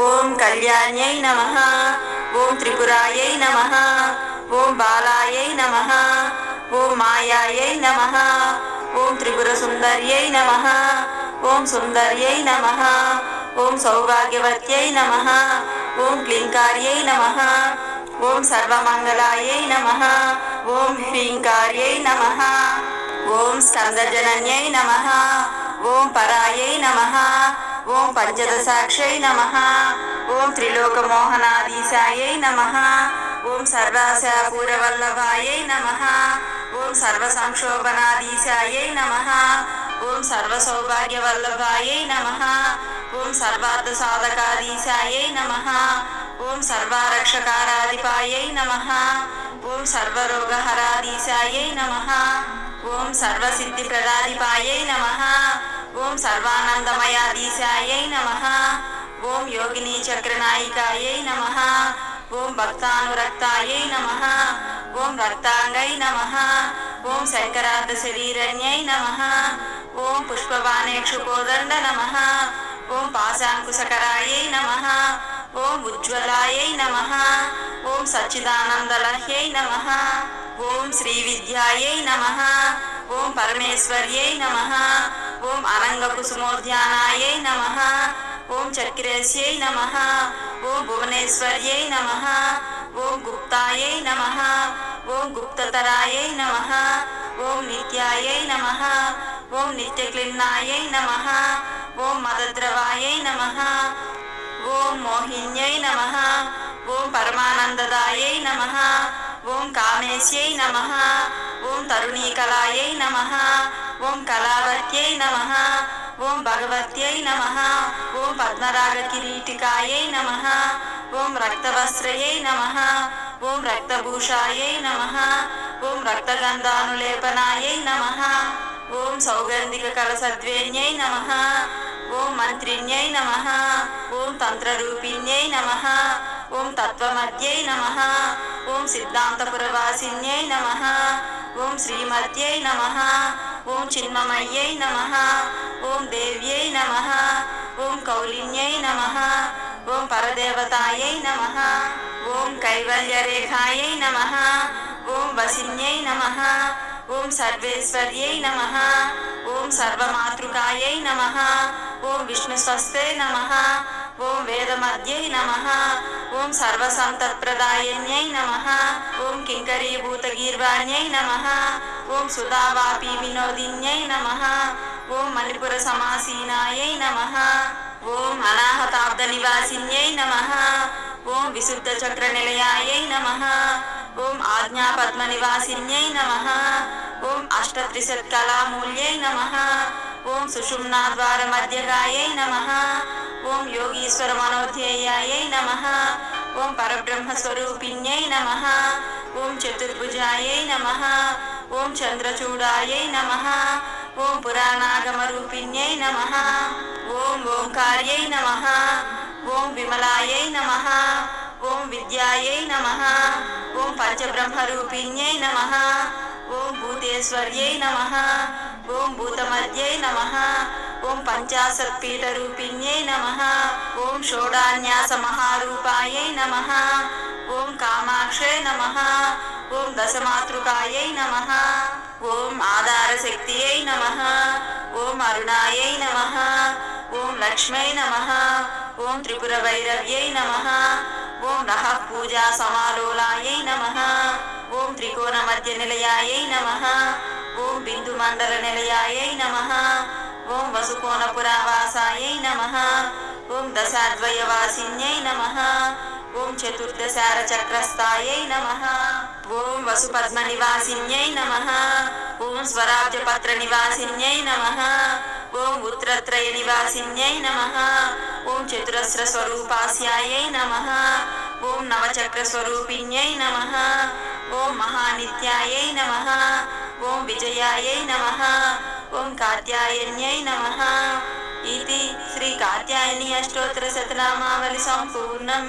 ఓం కళ్యాణ్యై నమ ఓం త్రిపురాయై నమ ఓం బాలాయై నమ ఓం మాయాయై నమ ఓం త్రిపుర సుందర్యై నమ ఓం సుందర్యై నమ ఓం సౌభాగ్యవత్యై నమ ఓం క్లీంకార్యై నమ ఓం సర్వమంగళాయై నమ ఓం హ్రీంకార్యై నమ ఓం స్కందజనన్యై నమ ఓం పరాయై నమ ఓం పంచదశాక్షై నమ. ఓం త్రిలోకమోహనాధీశాయై నమ. ఓం సర్వాశాపూరవల్లభాయై నమ. ఓం సర్వసంక్షోభనాధీశాయై నమ. ఓం సర్వసౌభాగ్యవల్లభాయై నమ. ఓం సర్వార్థ సర్వార్థసాధకాధీశాయై నమ. ఓం సర్వారక్షకారాధిపాయై నమ. ఓం సర్వరోగహరాధీశాయై నమ. ఓం సర్వసిద్ధిప్రదాధిపాయై నమ. ఓం సర్వానందమయాధీశాయై నమ. ఓం యోగిని చక్రనాయికాయై నమ. ఓం భక్తానురక్తాయై నమ. ఓం రక్తాంగై నమ. ఓం శంకరార్థ శరీరణ్యై నమ. ఓం పుష్పవాణేక్షుకోదండ నమ. ఓం పాశాంకుశకరాయై నమ. ఓం ఉజ్వలాయై నమ. ఓం సచ్చిదానందలహ్యై నమ. ఓం శ్రీ విద్యాయై నమ. ఓం పరమేశ్వర్యై నమ ఓం అనంగకుసుమోద్యానాయై నమ ఓం చక్రేశ్యై నమ ఓం భువనేశ్వర్యై నమ ఓం గుప్తాయై నమ ఓం గుప్తతరాయై నమ ఓం నిత్యాయై నమ ఓం నిత్యక్లిన్నాయై నమ ఓం మదద్రవాయై నమ ఓం మోహిన్యై నమ ఓం పరమానందదాయై నమ ఓం కామేశ్యై నమ ఓం తరుణీకలాయై నమ ఓం కళావత్యై నమ ఓం భగవత్యై నమ ఓం పద్మరాగ కిరీటికాయై నమ ఓం రక్తవస్త్రయై నమ ఓం రక్తభూషాయై నమ ఓం రక్తగంధానులేపనాయై నమ ఓం సౌగంధిక కలసద్వేన్యై నమ ఓం మంత్రిణ్యై నమ ఓం తంత్రరూపిణ్యై నమ ఓం తత్వమధ్యై నమ ఓం సిద్ధాంతపురవాసిన్యై నమ ఓం శ్రీమత్యై నమ ఓం చిన్మమయ్యై నమ ఓం దేవ్యై నమ ఓం కౌలిన్యై నమ ఓం పరదేవతాయై నమ ఓం కైవల్యరేఖాయై నమ ఓం వసిన్యై నమ ఓం సర్వేశ్వర్యై నమ ఓం సర్వమాతృకాయై నమ ఓం విష్ణుస్వస్తే నమ ఓం వేదమధ్యై నమ ఓం సర్వసంతత్ప్రదాయన్యై నమ. ఓం కింకరీభూతగీర్వాణ్యై నమ. ఓం సుధావాపి వినోదిన్యై నమ. ఓం మణిపుర సమాసీనాయై నమ. ఓం అనాహతాబ్ద నివాసిన్యై నమ. ఓం విశుద్ధ చక్ర నిలయాయై నమ. ఓం ఆజ్ఞాపద్మ నివాసిన్యై నమ. ఓం అష్టత్రిశత్కళామూల్యై నమ. ఓం సుషుమ్నాద్వార మధ్యగాయై నమ. ఓం యోగీశ్వర మనోధ్యేయాయై నమ. ఓం పరబ్రహ్మస్వరూపిణ్యై నమ. ఓం చతుర్భుజాయై నమ. ఓం చంద్రచూడాయై నమ. ఓం పురాణాగమరూపిణ్యై నమ. ఓం ఓంకార్యై నమ. ఓం విమలాయై నమ. ఓం విద్యాయై నమ. ఓం పంచబ్రహ్మరూపిణ్యై నమ. ఓం భూతేశ్వర్యై నమ ఓం భూతమధ్యై నమ ఓం పంచాశత్పీఠరూపిణ్యై నమ ఓం షోడాన్యాస మహారూపాయై నమ ఓం కామాక్షై నమ ఓం దశమాతృకాయై నమ ఓం ఆధారశక్తియై నమ ఓం అరుణాయై నమ ఓం లక్ష్మై నమ ఓం త్రిపుర వైరవ్యై నమ ఓం నహ పూజా సమాలోలాయై నమ ఓం త్రికోణ మధ్య నిలయాయై నమ. ఓం బిందు మండల నిలయాయై నమ. ఓం వసుకోణ పురావాసాయై నమ. ఓం దశాద్వయవాసిన్యై నమ. ఓం చతుర్దశార చక్రస్థాయై నమ. ఓం వసుపద్మ నివాసిన్యై నమ. ఓం స్వరాజ్యపత్ర నివాసిన్యై నమ. ఓం ఉత్తరత్రయ నివాసిన్యై నమ. ఓం చతురస్ర స్వరూపాస్యాయై నమ. ఓం నవచక్ర స్వరూపిణ్యై నమ. ఓం మహానిత్యాయై నమ ఓం విజయాయై నమ ఓం కాత్యాయన్యై నమ ఇది శ్రీ కాత్యాయని అష్టోత్తర శతనామావళి సంపూర్ణం